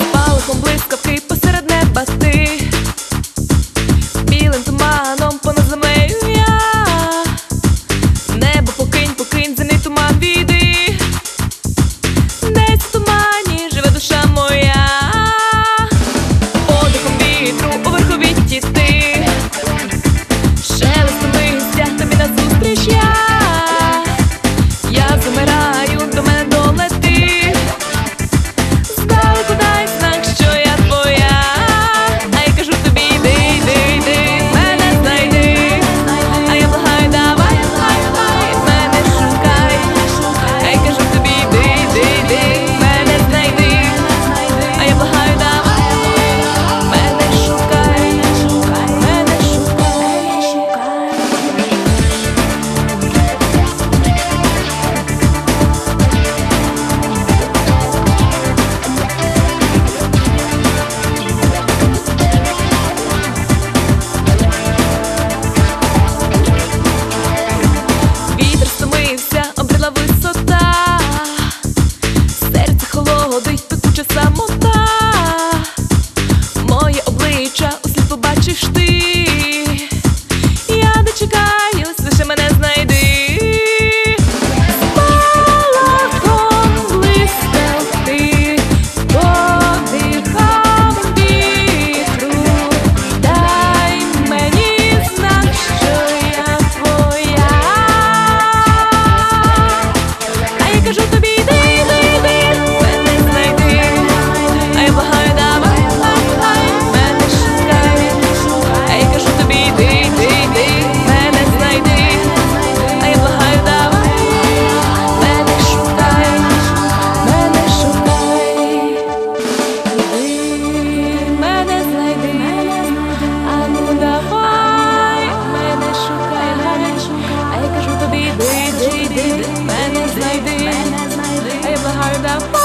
Спалахом блискавки посеред неба ти ouvir. is my day. I have a heart